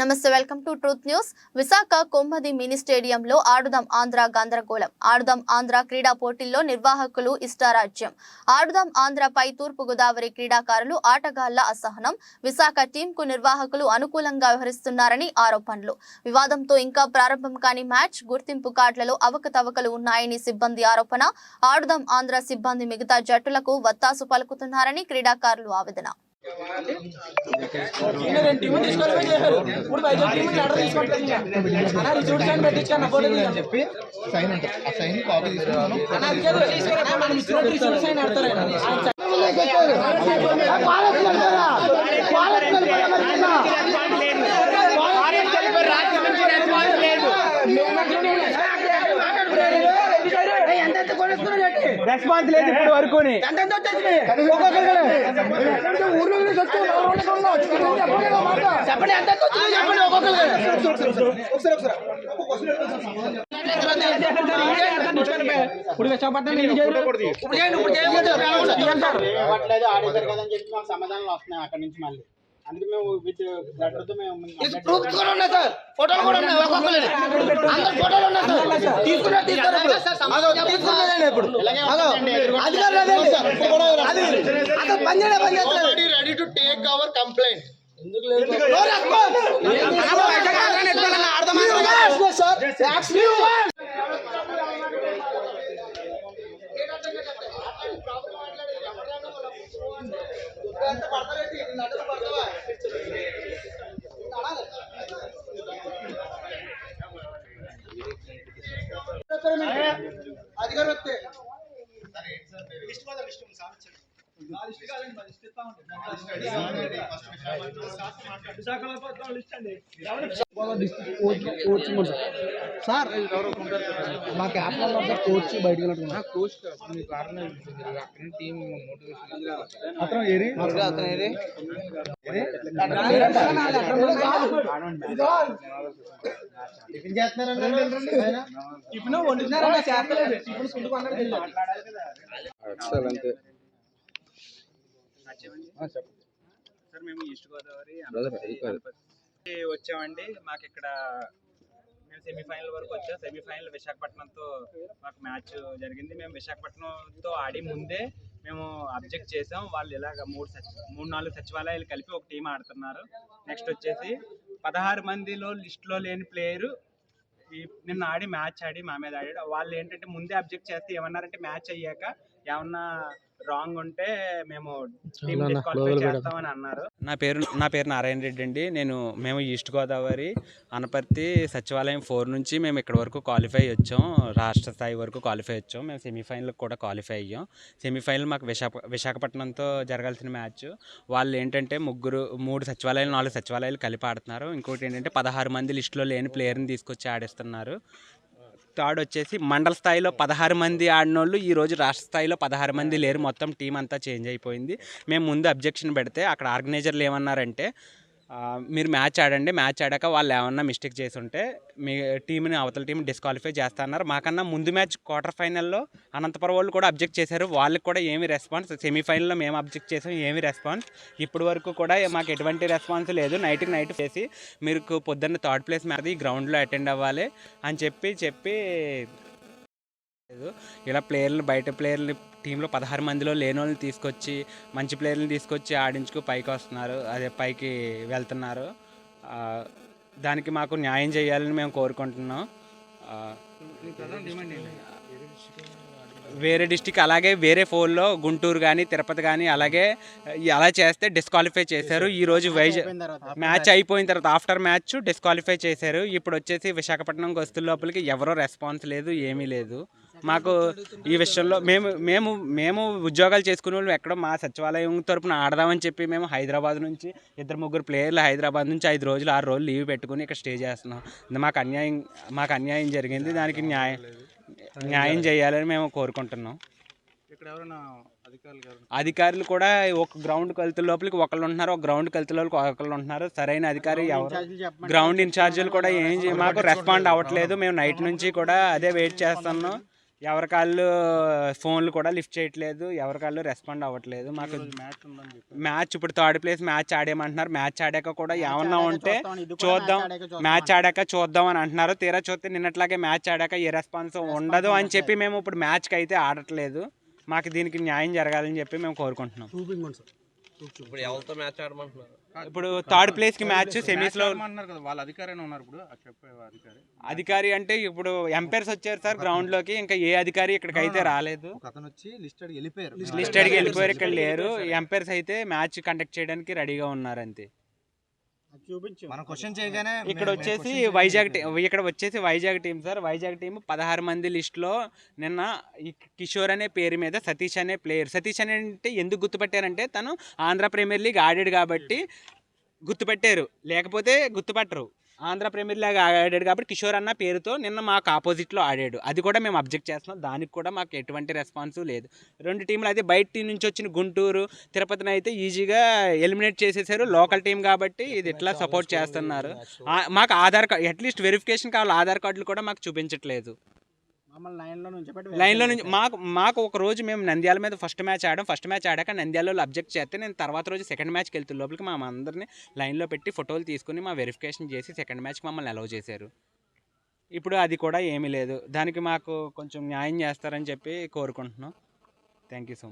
నమస్తే welcome to truth news. Visakha Kommadi mini స్టేడియంలో ఆడుదాం ఆంధ్ర గందరగోళం. ఆడుదాం ఆంధ్ర క్రీడా పోటీల్లో నిర్వాహకులు ఇష్టారాజ్యం. ఆడుదాం ఆంధ్రపై తూర్పు గోదావరి క్రీడాకారులు ఆటగాళ్ళ అసహనం. విశాఖ టీంకు నిర్వాహకులు అనుకూలంగా వ్యవహరిస్తున్నారని ఆరోపణలు. వివాదంతో ఇంకా ప్రారంభం కాని మ్యాచ్ గుర్తింపు కార్డులలో అవకతవకలు ఉన్నాయని సిబ్బంది ఆరోపణ. ఆడుదాం ఆంధ్ర సిబ్బంది మిగతా జట్టులకు వత్తాసు పలుకుతున్నారని క్రీడాకారులు ఆవేదన. ఈయన చెప్పి సైన్ సైన్ కాపీ మనం అన్న అది కాదు మనం ఇచ్చిన రిజూడ్ సైన్ ఆడతారు ఆయన. ఆయన సైన్ రెస్పాన్స్ లేదు ఇప్పుడు వరకు చెప్పండి ఎంత చెప్పండి? ఇప్పుడు ఇప్పుడు ఆడేశారు చెప్పి మాకు సమాధానాలు వస్తున్నాయి అక్కడ నుంచి మళ్ళీ. మేము ప్రూఫ్స్ కూడా ఉన్నాయి సార్. ఫోటోలు కూడా ఉన్నాయి. ఒక్కొక్కరిని అందరు ఫోటోలు ఉన్నాయి సార్. తీసుకున్నారు తీసుకున్నారు అదో తీసుకున్నారండి ఇప్పుడు. ఇలాగే అదో ఉంటుందండి, ఎదురుగా అధికారులు అదే. అది అసలు పని చేయలే పని చేస్తలేదు. Ready to take our complaint No response. అసలు వైజాగ్ ఆంధ్రాని ఎత్తుకోవాలన్న అర్థమైందా? సార్ మా క్యాప్ కోచ్ బయటకు వెళ్ళట్టుకున్నా కోచ్ ఏది? టిఫిన్ చేస్తున్నారండి ఇప్పుడు వండుతున్నారన్న చేస్తలేదు ఇప్పుడు సుండు కొన్నాడు వెళ్ళాడు. సార్ మేము ఈస్ట్ గోదావరి వచ్చామండి. మాకు ఇక్కడ మేము సెమీఫైనల్ వరకు వచ్చాం. సెమీఫైనల్ విశాఖపట్నంతో మాకు మ్యాచ్ జరిగింది. మేము విశాఖపట్నంతో ఆడి ముందే మేము అబ్జెక్ట్ చేసాం. వాళ్ళు ఇలాగ మూడు సచి మూడు నాలుగు సచివాలయాలు కలిపి ఒక టీం ఆడుతున్నారు. నెక్స్ట్ వచ్చేసి పదహారు మందిలో లిస్ట్లో లేని ప్లేయరు ఈ నిన్న ఆడి మ్యాచ్ ఆడి మా మీద ఆడాడు. వాళ్ళు ఏంటంటే ముందే అబ్జెక్ట్ చేస్తే ఏమన్నారంటే మ్యాచ్ అయ్యాక ఏమన్నా రాంగ్ ఉంటే మేము చేస్తామని అన్నారు. నా పేరు నా పేరు నారాయణ రెడ్డి అండి. నేను మేము ఈస్ట్ గోదావరి అనపర్తి సచివాలయం ఫోర్ నుంచి మేము ఇక్కడ వరకు క్వాలిఫై వచ్చాం. రాష్ట్ర స్థాయి వరకు క్వాలిఫై వచ్చాం. మేము సెమీఫైనల్ కూడా క్వాలిఫై అయ్యాం. సెమీఫైనల్ మాకు విశాఖ విశాఖపట్నంతో జరగాల్సిన మ్యాచ్ వాళ్ళు ఏంటంటే ముగ్గురు మూడు సచివాలయాలు నాలుగు సచివాలయాలు కలిపి ఆడుతున్నారు. ఇంకోటి ఏంటంటే పదహారు మంది లిస్టులో లేని ప్లేయర్ని తీసుకొచ్చి ఆడిస్తున్నారు. థర్డ్ వచ్చేసి మండల స్థాయిలో పదహారు మంది ఆడినోళ్ళు ఈరోజు రాష్ట్ర స్థాయిలో పదహారు మంది లేరు. మొత్తం టీం అంతా చేంజ్ అయిపోయింది. మేము ముందు అబ్జెక్షన్ పెడితే అక్కడ ఆర్గనైజర్లు ఏమన్నారంటే మీరు మ్యాచ్ ఆడండి మ్యాచ్ ఆడాక వాళ్ళు ఏమన్నా మిస్టేక్ చేసి ఉంటే మీ టీంని అవతల టీం డిస్క్వాలిఫై చేస్తున్నారు. మాకన్నా ముందు మ్యాచ్ క్వార్టర్ ఫైనల్లో అనంతపురం వాళ్ళు కూడా అబ్జెక్ట్ చేశారు. వాళ్ళకి కూడా ఏమి రెస్పాన్స్ సెమీఫైనల్లో మేము అబ్జెక్ట్ చేసాం ఏమి రెస్పాన్స్ ఇప్పటి వరకు కూడా మాకు ఎటువంటి రెస్పాన్స్ లేదు. నైట్కి నైట్ చేసి మీరు పొద్దున్న థర్డ్ ప్లేస్ మ్యాచ్ ఈ గ్రౌండ్లో అటెండ్ అవ్వాలి అని చెప్పి చెప్పి లేదు. ఇలా ప్లేయర్లు బయట ప్లేయర్లు టీంలో పదహారు మందిలో లేని వాళ్ళని తీసుకొచ్చి మంచి ప్లేయర్ని తీసుకొచ్చి ఆడించుకు పైకి వస్తున్నారు. అదే పైకి వెళ్తున్నారు. దానికి మాకు న్యాయం చేయాలని మేము కోరుకుంటున్నాం. వేరే డిస్టిక్ అలాగే వేరే ఫోన్లో గుంటూరు కానీ తిరుపతి కానీ అలాగే అలా చేస్తే డిస్క్వాలిఫై చేశారు. ఈ రోజు వైజాగ్ మ్యాచ్ అయిపోయిన తర్వాత ఆఫ్టర్ మ్యాచ్ డిస్క్వాలిఫై చేశారు. ఇప్పుడు వచ్చేసి విశాఖపట్నంకి వస్తున్న లోపలికి ఎవరో రెస్పాన్స్ లేదు ఏమీ లేదు. మాకు ఈ విషయంలో మేము మేము మేము ఉద్యోగాలు చేసుకునే వాళ్ళు. ఎక్కడో మా సచివాలయం తరపున ఆడదామని చెప్పి మేము హైదరాబాద్ నుంచి ఇద్దరు ముగ్గురు ప్లేయర్లు హైదరాబాద్ నుంచి ఐదు రోజులు ఆరు రోజులు లీవ్ పెట్టుకుని ఇక్కడ స్టే చేస్తున్నాం. మాకు అన్యాయం మాకు అన్యాయం జరిగింది. దానికి న్యాయం న్యాయం చేయాలని మేము కోరుకుంటున్నాం. అధికారులు కూడా ఒక గ్రౌండ్కి వెళ్తే లోపలికి ఒకళ్ళు ఉంటున్నారు ఒక గ్రౌండ్కి వెళ్తే లోపలికి ఒకళ్ళు ఉంటున్నారు. సరైన అధికారి ఎవరు? గ్రౌండ్ ఇన్ఛార్జీలు కూడా ఏం మాకు రెస్పాండ్ అవ్వట్లేదు. మేము నైట్ నుంచి కూడా అదే వెయిట్ చేస్తున్నాం. ఎవరికాళ్ళు ఫోన్లు కూడా లిఫ్ట్ చేయట్లేదు ఎవరికాళ్ళు రెస్పాండ్ అవ్వట్లేదు. మాకు మ్యాచ్ ఇప్పుడు థర్డ్ ప్లేస్ మ్యాచ్ ఆడేయమంటున్నారు మ్యాచ్ ఆడాక కూడా ఏమన్నా ఉంటే చూద్దాం మ్యాచ్ ఆడాక చూద్దాం అని అంటున్నారు. తీరా చూస్తే నిన్నట్లాగే మ్యాచ్ ఆడాక ఏ రెస్పాన్స్ ఉండదు అని చెప్పి మేము ఇప్పుడు మ్యాచ్కి అయితే ఆడట్లేదు. మాకు దీనికి న్యాయం జరగాలని చెప్పి మేము కోరుకుంటున్నాం. ఇప్పుడు ఎవరితో మ్యాచ్ ఆడమంటున్నారు. ఇప్పుడు థర్డ్ ప్లేస్కి మ్యాచ్ సెమీస్లో అన్నారు కదా వాళ్ళ అధికారైనా ఉన్నారు ఇప్పుడు చెప్పే అధికారి. అధికారి అంటే ఇప్పుడు ఎంపైర్స్ వచ్చారు సార్ గ్రౌండ్లోకి ఇంకా ఏ అధికారి ఇక్కడికి అయితే రాలేదు. అతను వచ్చి లిస్ట్ అడిగి వెళ్ళిపోయారు. లిస్ట్ అడిగి వెళ్ళిపోయారు ఇక్కడ లేరు. ఎంపైర్స్ అయితే మ్యాచ్ కండక్ట్ చేయడానికి రెడీగా ఉన్నారు అంతే. మనం క్వశ్చన్ చేయగానే ఇక్కడ వచ్చేసి వైజాగ్ ఇక్కడ వచ్చేసి Vizag team sir. Vizag team పదహారు మంది లిస్టులో నిన్న ఈ కిషోర్ అనే పేరు మీద సతీష్ అనే ప్లేయర్. సతీష్ అనే అంటే ఎందుకు గుర్తుపెట్టారంటే తను ఆంధ్ర ప్రీమియర్ లీగ్ ఆడాడు కాబట్టి గుర్తుపెట్టారు. లేకపోతే గుర్తుపెట్టరు. ఆంధ్ర ప్రీమియర్ లీగ్ ఆడాడు కాబట్టి కిషోర్ అన్న పేరుతో నిన్న మాకు ఆపోజిట్లో ఆడాడు. అది కూడా మేము అబ్జెక్ట్ చేస్తున్నాం. దానికి కూడా మాకు ఎటువంటి రెస్పాన్స్ లేదు. రెండు టీంలు అయితే బయట టీం నుంచి వచ్చిన గుంటూరు తిరుపతిని అయితే ఈజీగా ఎలిమినేట్ చేసేసారు. లోకల్ టీం కాబట్టి ఇది ఇట్లా సపోర్ట్ చేస్తున్నారు. మాకు ఆధార్ కార్డ్ అట్లీస్ట్ వెరిఫికేషన్ కావాలి. ఆధార్ కార్డులు కూడా మాకు చూపించట్లేదు. లైన్లో నుంచి మాకు మాకు ఒక రోజు మేము నంద్యాల మీద ఫస్ట్ మ్యాచ్ ఆడాం. ఫస్ట్ మ్యాచ్ ఆడాక నంద్యాలలో అబ్జెక్ట్ చేస్తే నేను తర్వాత రోజు సెకండ్ మ్యాచ్కి వెళ్తున్న లోపలికి మా అందరిని లైన్లో పెట్టి ఫోటోలు తీసుకుని మా వెరిఫికేషన్ చేసి సెకండ్ మ్యాచ్కి మమ్మల్ని అలౌ చేశారు. ఇప్పుడు అది కూడా ఏమీ లేదు. దానికి మాకు కొంచెం న్యాయం చేస్తారని చెప్పి కోరుకుంటున్నాం. Thank you so much